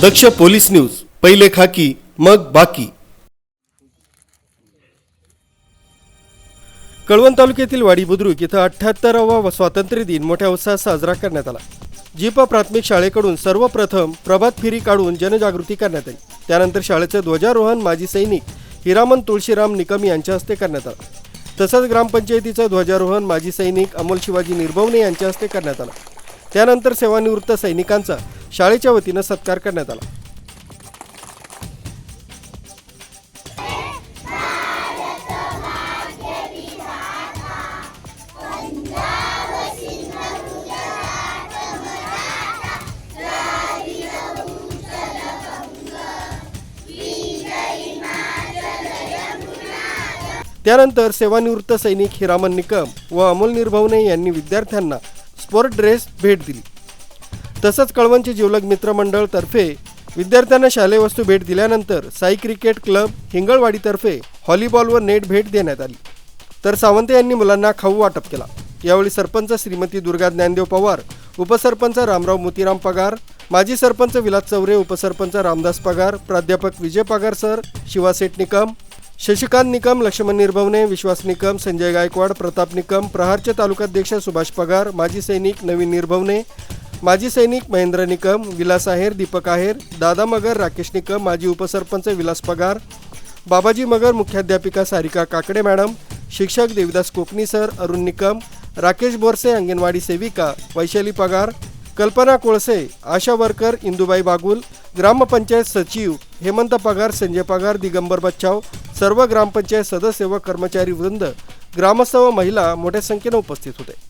दक्ष police news पहिले खाकी मग बाकी. कळवण तालुक्यातील वाडी बुद्रुक इथं अठ्ठ्याहत्तरावा स्वातंत्र्य दिन मोठ्या उत्साहात साजरा करण्यात आला. जीप प्राथमिक शाळेकडून सर्वप्रथम प्रभात फेरी काढून जनजागृती करण्यात आली. त्यानंतर शाळेचं ध्वजारोहण माजी सैनिक हिरामन तुळशीराम निकम यांच्या हस्ते करण्यात आलं. तसंच ग्रामपंचायतीचं ध्वजारोहण माजी सैनिक अमोल शिवाजी निर्भवणे यांच्या हस्ते करण्यात आलं. त्यानंतर सेवानिवृत्त सैनिकांचा शाळेच्या वतीनं सत्कार करण्यात आला. त्यानंतर सेवानिवृत्त सैनिक हिरामन निकम व अमोल निर्भवने यांनी विद्यार्थ्यांना स्पोर्ट ड्रेस भेट दिली. तसंच कळवणचे जिवलग मित्रमंडळतर्फे तर्फे विद्यार्थ्यांना शालेय वस्तू भेट दिल्यानंतर साई क्रिकेट क्लब हिंगळवाडीतर्फे हॉलीबॉलवर नेट भेट देण्यात आली. तर सावंत यांनी मुलांना खाऊ वाटप केला. यावेळी सरपंच श्रीमती दुर्गा ज्ञानदेव पवार उपसरपंच रामराव मोतीराम पगार माजी सरपंच विलास चौरे उपसरपंच रामदास पगार प्राध्यापक विजय पगार सर शिवासेठ निकम शशिकांत निकम लक्ष्मण निर्भवने विश्वास निकम संजय गायकवाड प्रताप निकम प्रहारचे तालुकाध्यक्ष सुभाष पगार माजी सैनिक नवीन निर्भवने माजी सैनिक महेंद्र निकम विलास आहेर दीपक आहेर दादा मगर राकेश निकम माजी उपसरपंच विलास पगार बाबाजी मगर मुख्याध्यापिका सारिका काकडे मॅडम शिक्षक देवदास कोकणी सर अरुण निकम राकेश बोरसे अंगणवाडी सेविका वैशाली पगार कल्पना कोळसे आशा वर्कर इंदुबाई बागुल ग्रामपंचायत सचिव हेमंत पगार संजय पगार दिगंबर बच्चाव सर्व ग्रामपंचायत सदस्य व कर्मचारी वृंद ग्रामस्थ व महिला मोठ्या संख्येने उपस्थित होते.